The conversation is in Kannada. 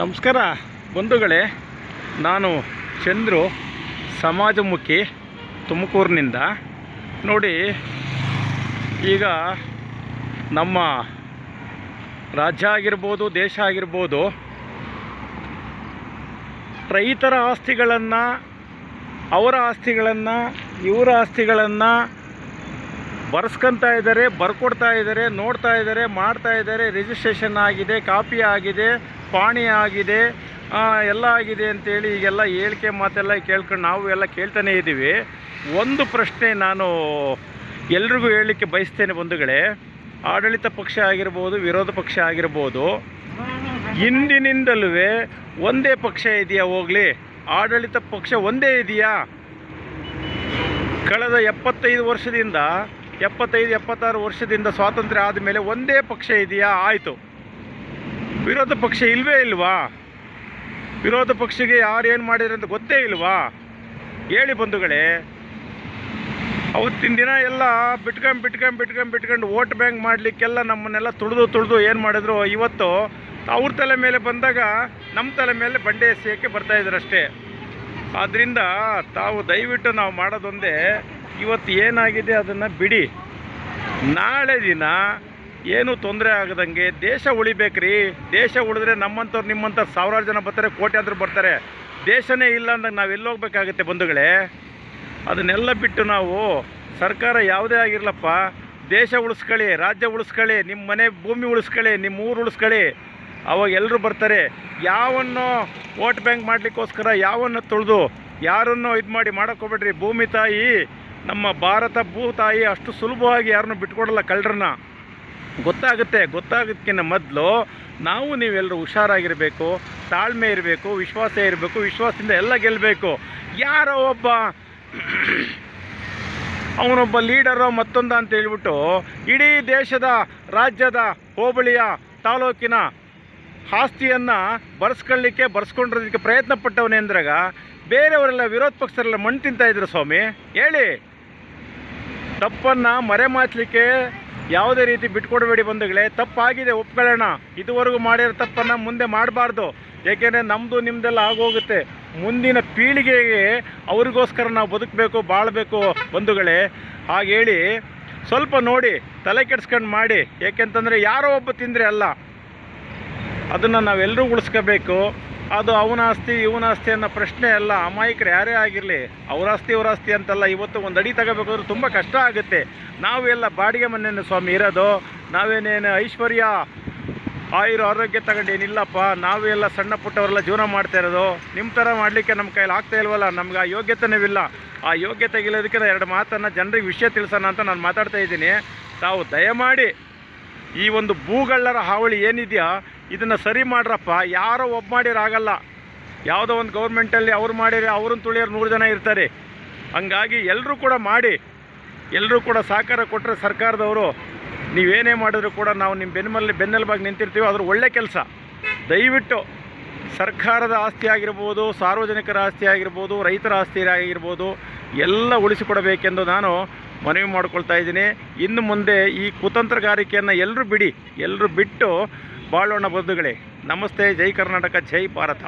ನಮಸ್ಕಾರ, ಬಂಧುಗಳೇ. ನಾನು ಚಂದ್ರು, ಸಮಾಜಮುಖಿ, ತುಮಕೂರಿನಿಂದ. ನೋಡಿ, ಈಗ ನಮ್ಮ ರಾಜ್ಯ ಆಗಿರ್ಬೋದು, ದೇಶ ಆಗಿರ್ಬೋದು, ರೈತರ ಆಸ್ತಿಗಳನ್ನು, ಅವರ ಆಸ್ತಿಗಳನ್ನು, ಇವರ ಆಸ್ತಿಗಳನ್ನು ಬರ್ಸ್ಕೊತಾ ಇದ್ದಾರೆ, ಬರ್ಕೊಡ್ತಾ ಇದ್ದಾರೆ, ನೋಡ್ತಾ ಇದ್ದಾರೆ, ಮಾಡ್ತಾ ಇದ್ದಾರೆ ರಿಜಿಸ್ಟ್ರೇಷನ್ ಆಗಿದೆ ಕಾಪಿ ಆಗಿದೆ. ಪಾಣಿ ಆಗಿದೆ ಎಲ್ಲ ಆಗಿದೆ ಅಂತೇಳಿ ಈಗೆಲ್ಲ ಹೇಳಿಕೆ ಮಾತೆಲ್ಲ ಕೇಳ್ಕೊಂಡು ನಾವು ಎಲ್ಲ ಕೇಳ್ತಾನೇ ಇದ್ದೀವಿ. ಒಂದು ಪ್ರಶ್ನೆ ನಾನು ಎಲ್ರಿಗೂ ಹೇಳಲಿಕ್ಕೆ ಬಯಸ್ತೇನೆ ಬಂಧುಗಳೇ, ಆಡಳಿತ ಪಕ್ಷ ಆಗಿರ್ಬೋದು, ವಿರೋಧ ಪಕ್ಷ ಆಗಿರ್ಬೋದು ಇಂದಿನಿಂದಲೂ ಒಂದೇ ಪಕ್ಷ ಇದೆಯಾ ಹೋಗಲಿ? ಆಡಳಿತ ಪಕ್ಷ ಒಂದೇ ಇದೆಯಾ? ಕಳೆದ ಎಪ್ಪತ್ತೈದು ವರ್ಷದಿಂದ, ಎಪ್ಪತ್ತೈದು, ಎಪ್ಪತ್ತಾರು ವರ್ಷದಿಂದ ಸ್ವಾತಂತ್ರ್ಯ ಆದಮೇಲೆ ಒಂದೇ ಪಕ್ಷ ಇದೆಯಾ? ಆಯಿತು. ವಿರೋಧ ಪಕ್ಷ ಇಲ್ವೇ ಇಲ್ವಾ? ವಿರೋಧ ಪಕ್ಷಕ್ಕೆ ಯಾರು ಏನು ಮಾಡಿದ್ರು ಅಂತ ಗೊತ್ತೇ ಇಲ್ವಾ? ಹೇಳಿ ಬಂಧುಗಳೇ. ಅವತ್ತಿನ ದಿನ ಎಲ್ಲ ಬಿಟ್ಕೊಂಡು ಬಿಟ್ಕೊಂಡು ಬಿಟ್ಕೊಂಡು ಬಿಟ್ಕೊಂಡು ವೋಟ್ ಬ್ಯಾಂಕ್ ಮಾಡಲಿಕ್ಕೆಲ್ಲ ನಮ್ಮನ್ನೆಲ್ಲ ತುಳಿದು ತುಳಿದು ಏನು ಮಾಡಿದ್ರು ಇವತ್ತು ಅವ್ರ ತಲೆ ಮೇಲೆ ಬಂದಾಗ ನಮ್ಮ ತಲೆ ಮೇಲೆ ಬಂಡೆ ಎಸೆಯೋಕ್ಕೆ ಬರ್ತಾ ಇದ್ರು ಅಷ್ಟೇ ಆದ್ದರಿಂದ ತಾವು ದಯವಿಟ್ಟು ನಾವು ಮಾಡೋದೊಂದೇ ಇವತ್ತು ಏನಾಗಿದೆ ಅದನ್ನು ಬಿಡಿ. ನಾಳೆ ದಿನ ಏನು ತೊಂದರೆ ಆಗದಂಗೆ ದೇಶ ಉಳಿಬೇಕ್ರಿ. ದೇಶ ಉಳಿದ್ರೆ ನಮ್ಮಂಥವ್ರು ನಿಮ್ಮಂಥವ್ರು ಸಾವಿರಾರು ಜನ ಬರ್ತಾರೆ ಕೋಟ್ಯಾಂತರ ಬರ್ತಾರೆ. ದೇಶನೇ ಇಲ್ಲ ಅಂದಾಗ ನಾವು ಎಲ್ಲಿ ಹೋಗ್ಬೇಕಾಗುತ್ತೆ ಬಂಧುಗಳೇ? ಅದನ್ನೆಲ್ಲ ಬಿಟ್ಟು ನಾವು ಸರ್ಕಾರ ಯಾವುದೇ ಆಗಿರಲಪ್ಪ, ದೇಶ ಉಳಿಸ್ಕೊಳ್ಳಿ, ರಾಜ್ಯ ಉಳಿಸ್ಕೊಳ್ಳಿ ನಿಮ್ಮ ಮನೆ ಭೂಮಿ ಉಳಿಸ್ಕೊಳ್ಳಿ ನಿಮ್ಮ ಊರು ಉಳಿಸ್ಕೊಳ್ಳಿ. ಅವಾಗ ಎಲ್ಲರೂ ಬರ್ತಾರೆ. ಯಾವನ್ನು ವೋಟ್ ಬ್ಯಾಂಕ್ ಮಾಡಲಿಕ್ಕೋಸ್ಕರ ಯಾವನ್ನು ತುಳಿದು, ಯಾರನ್ನು ಇದು ಮಾಡಿ ಮಾಡೋಕ್ಕೋಗ್ಬೇಡ್ರಿ ಭೂಮಿ ತಾಯಿ, ನಮ್ಮ ಭಾರತ ಭೂ ತಾಯಿ ಅಷ್ಟು ಸುಲಭವಾಗಿ ಯಾರನ್ನು ಬಿಟ್ಕೊಡಲ್ಲ ಕಳ್ಳರನ್ನ. ಗೊತ್ತಾಗುತ್ತೆ. ಗೊತ್ತಾಗೋದಕ್ಕಿಂತ ಮೊದಲು ನಾವು ನೀವೆಲ್ಲರೂ ಹುಷಾರಾಗಿರಬೇಕು, ತಾಳ್ಮೆ ಇರಬೇಕು, ವಿಶ್ವಾಸ ಇರಬೇಕು, ವಿಶ್ವಾಸದಿಂದ ಎಲ್ಲ ಗೆಲ್ಲಬೇಕು ಯಾರೋ ಒಬ್ಬ ಅವನೊಬ್ಬ ಲೀಡರೋ ಮತ್ತೊಂದ ಅಂತ ಹೇಳ್ಬಿಟ್ಟು ಇಡೀ ದೇಶದ, ರಾಜ್ಯದ ಹೋಬಳಿಯ ತಾಲೂಕಿನ ಆಸ್ತಿಯನ್ನು ಬರ್ಸ್ಕೊಳ್ಳಿಕ್ಕೆ, ಬರ್ಸ್ಕೊಂಡಿರೋದಕ್ಕೆ ಪ್ರಯತ್ನ ಪಟ್ಟವನೇ ಅಂದ್ರಾಗ ಬೇರೆಯವರೆಲ್ಲ ವಿರೋಧ ಪಕ್ಷರೆಲ್ಲ ಮಣ್ಣು ತಿಂತಾಯಿದ್ರು ಸ್ವಾಮಿ. ಹೇಳಿ. ತಪ್ಪನ್ನು ಮರೆಮಾಚಲಿಕ್ಕೆ ಯಾವುದೇ ರೀತಿ ಬಿಟ್ಕೊಡಬೇಡಿ ಬಂಧುಗಳೇ, ತಪ್ಪಾಗಿದೆ, ಒಪ್ಕೊಳ್ಳೋಣ. ಇದುವರೆಗೂ ಮಾಡಿರೋ ತಪ್ಪನ್ನು ಮುಂದೆ ಮಾಡಬಾರ್ದು. ಏಕೆಂದರೆ ನಮ್ಮದು ನಿಮ್ಮದೆಲ್ಲ ಆಗೋಗುತ್ತೆ. ಮುಂದಿನ ಪೀಳಿಗೆಗೆ ಅವ್ರಿಗೋಸ್ಕರ ನಾವು ಬದುಕಬೇಕು, ಬಾಳಬೇಕು ಬಂಧುಗಳೇ. ಹಾಗೇಳಿ ಸ್ವಲ್ಪ ನೋಡಿ, ತಲೆ ಕೆಡ್ಸ್ಕೊಂಡು ಮಾಡಿ. ಏಕೆಂತಂದರೆ ಯಾರೋ ಒಬ್ಬ ತಿಂದರೆ ಅಲ್ಲ. ಅದನ್ನು ನಾವೆಲ್ಲರೂ ಉಳಿಸ್ಕೋಬೇಕು. ಅದು ಅವನ ಆಸ್ತಿ, ಇವನ ಆಸ್ತಿ ಅನ್ನೋ ಪ್ರಶ್ನೆ ಅಲ್ಲ ಅಮಾಯಕರು ಯಾರೇ ಆಗಿರಲಿ, ಅವ್ರ ಆಸ್ತಿ ಅವ್ರ ಆಸ್ತಿ ಅಂತಲ್ಲ ಇವತ್ತು ಒಂದು ಅಡಿ ತಗೋಬೇಕಾದ್ರೆ ತುಂಬ ಕಷ್ಟ ಆಗುತ್ತೆ. ನಾವೆಲ್ಲ ಬಾಡಿಗೆ ಮನೆಯನ್ನು ಸ್ವಾಮಿ ಇರೋದು, ನಾವೇನೇನು ಐಶ್ವರ್ಯ, ಆಯುರ್ ಆರೋಗ್ಯ ತಗೊಂಡೇನಿಲ್ಲಪ್ಪ, ನಾವೆಲ್ಲ ಸಣ್ಣ ಪುಟ್ಟವರೆಲ್ಲ ಜೀವನ ಮಾಡ್ತಾ ಇರೋದು ನಿಮ್ಮ ಥರ ಮಾಡಲಿಕ್ಕೆ ನಮ್ಮ ಕೈಲಿ ಆಗ್ತಾ ಇಲ್ವಲ್ಲ, ನಮ್ಗೆ ಆ ಯೋಗ್ಯತೆನೇವಿಲ್ಲ. ಆ ಯೋಗ್ಯತೆ ಗೆಲ್ಲೋದಕ್ಕೆ ನಾನು ಎರಡು ಮಾತನ್ನು ಜನರಿಗೆ ವಿಷಯ ತಿಳಿಸೋಣ ಅಂತ ನಾನು ಮಾತಾಡ್ತಾ ಇದ್ದೀನಿ. ತಾವು ದಯಮಾಡಿ ಈ ಒಂದು ಭೂಗಳ್ಳರ ಹಾವಳಿ ಏನಿದೆಯಾ ಇದನ್ನು ಸರಿ ಮಾಡ್ರಪ್ಪ, ಯಾರೋ ಒಬ್ಬ ಮಾಡಿರಾಗಲ್ಲ ಯಾವುದೋ ಒಂದು ಗೌರ್ಮೆಂಟಲ್ಲಿ ಅವ್ರು ಮಾಡಿರಿ ಅವ್ರನ್ನ ತುಳಿಯೋರು ನೂರು ಜನ ಇರ್ತಾರೆ. ಹಂಗಾಗಿ ಎಲ್ಲರೂ ಕೂಡ ಮಾಡಿ ಎಲ್ಲರೂ ಕೂಡ ಸಹಕಾರ ಕೊಟ್ಟರೆ ಸರ್ಕಾರದವರು, ನೀವೇನೇ ಮಾಡಿದ್ರು ಕೂಡ ನಾವು ನಿಮ್ಮ ಬೆನ್ನಲ್ಲಿ ಬೆನ್ನೆಲುಬಾಗಿ ನಿಂತಿರ್ತೀವಿ ಅದ್ರ ಒಳ್ಳೆ ಕೆಲಸ. ದಯವಿಟ್ಟು ಸರ್ಕಾರದ ಆಸ್ತಿ ಆಗಿರ್ಬೋದು, ಸಾರ್ವಜನಿಕರ ಆಸ್ತಿ ಆಗಿರ್ಬೋದು, ರೈತರ ಆಸ್ತಿ ಆಗಿರ್ಬೋದು, ಎಲ್ಲ ಉಳಿಸಿಕೊಡಬೇಕೆಂದು ನಾನು ಮನವಿ ಮಾಡ್ಕೊಳ್ತಾ ಇದ್ದೀನಿ. ಇನ್ನು ಮುಂದೆ ಈ ಕುತಂತ್ರಗಾರಿಕೆಯನ್ನು ಎಲ್ಲರೂ ಬಿಡಿ ಎಲ್ಲರೂ ಬಿಟ್ಟು ಬಾಳೋಣ ಬಂಧುಗಳೇ. ನಮಸ್ತೆ ಜೈ ಕರ್ನಾಟಕ ಜೈ ಭಾರತ.